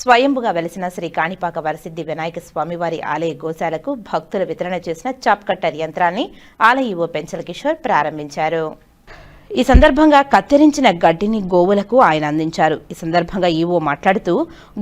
స్వయంభుగా వెలిసిన శ్రీ కాణిపాక వరసిద్ధి వినాయక స్వామివారి ఆలయ గోశాలకు భక్తులు వితరణ చేసిన చాప్ కట్టర్ యంత్రాన్ని ఆలయ ఓ పెంచల కిషోర్ ప్రారంభించారు. ఈ సందర్భంగా కత్తిరించిన గడ్డిని గోవులకు ఆయన అందించారు. ఈ సందర్భంగా ఈవో మాట్లాడుతూ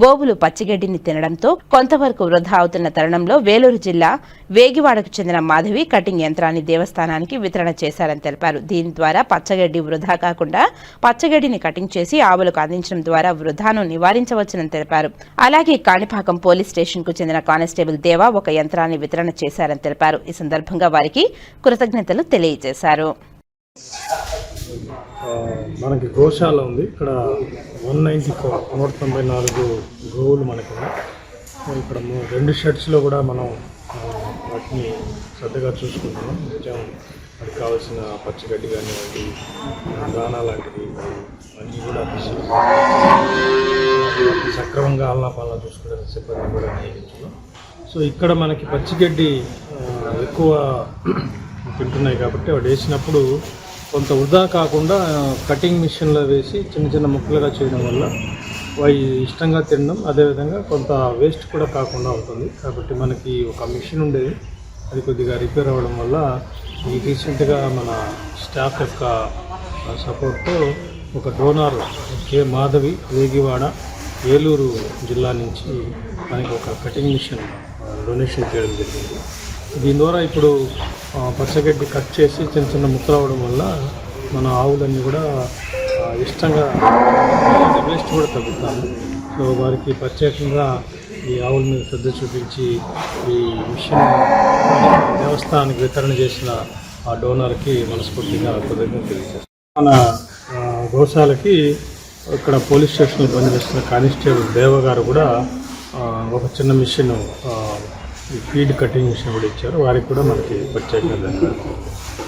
గోవులు పచ్చిగడ్డిని తినడంతో కొంతవరకు వృధా అవుతున్న తరుణంలో వేలూరు జిల్లా వేగివాడకు చెందిన మాధవి కటింగ్ యంత్రాన్ని దేవస్థానానికి వితరణ చేశారని తెలిపారు. దీని ద్వారా పచ్చగడ్డి వృధా కాకుండా పచ్చగడ్డిని కటింగ్ చేసి ఆవులకు అందించడం ద్వారా వృధాను నివారించవచ్చునని తెలిపారు. అలాగే కాణిపాకం పోలీస్ స్టేషన్కు చెందిన కానిస్టేబుల్ దేవా ఒక యంత్రాన్ని వితరణ చేశారని తెలిపారు. ఈ సందర్భంగా వారికి కృతజ్ఞతలు తెలియజేశారు. మనకి గోశాల ఉంది. ఇక్కడ వన్ నైంటీ ఫోర్ నూట తొంభై నాలుగు గోవులు మనకు ఇక్కడ రెండు షర్ట్స్లో కూడా మనం వాటిని శ్రద్ధగా చూసుకుంటున్నాం. నిత్యం వాటికి కావాల్సిన పచ్చిగడ్డి కానివ్వండి దానా లాంటివి అన్నీ కూడా తీసి సక్రమంగా అల్లా పాలన చూసుకోవడానికి సిబ్బంది కూడా నియమించున్నాం సో ఇక్కడ మనకి పచ్చిగడ్డి ఎక్కువ తింటున్నాయి కాబట్టి వాడు వేసినప్పుడు కొంత వృధా కాకుండా కటింగ్ మిషన్లో వేసి చిన్న చిన్న ముక్కలుగా చేయడం వల్ల అవి ఇష్టంగా తినడం అదేవిధంగా కొంత వేస్ట్ కూడా కాకుండా ఉంటుంది కాబట్టి మనకి ఒక మిషన్ ఉండేది. అది కొద్దిగా రిపేర్ అవ్వడం వల్ల ఈ రీసెంట్గా మన స్టాఫ్ యొక్క సపోర్ట్తో ఒక డోనార్ కే మాధవి వేగివాడ ఏలూరు జిల్లా నుంచి మనకి ఒక కటింగ్ మిషన్ డొనేషన్ చేయడం జరిగింది. దీని ద్వారా ఇప్పుడు పచ్చగడ్డి కట్ చేసి చిన్న చిన్న ముక్కలు అవ్వడం వల్ల మన ఆవులన్నీ కూడా ఇష్టంగా వేస్ట్ కూడా తగ్గుతాము. సో వారికి ప్రత్యేకంగా ఈ ఆవుల మీద శ్రద్ధ చూపించి ఈ మిషన్ దేవస్థానానికి వితరణ చేసిన ఆ డోనర్కి మనస్ఫూర్తిగా కృతజ్ఞత తెలియజేస్తాం మన గోశాలకి ఇక్కడ పోలీస్ స్టేషన్లో పనిచేస్తున్న కానిస్టేబుల్ దేవ గారు కూడా ఒక చిన్న మిషన్ ఫీడ్ కటింగ్ మిషన్ కూడా ఇచ్చారు. వారికి కూడా మనకి ప్రత్యేకంగా ధన్యవాదాలు.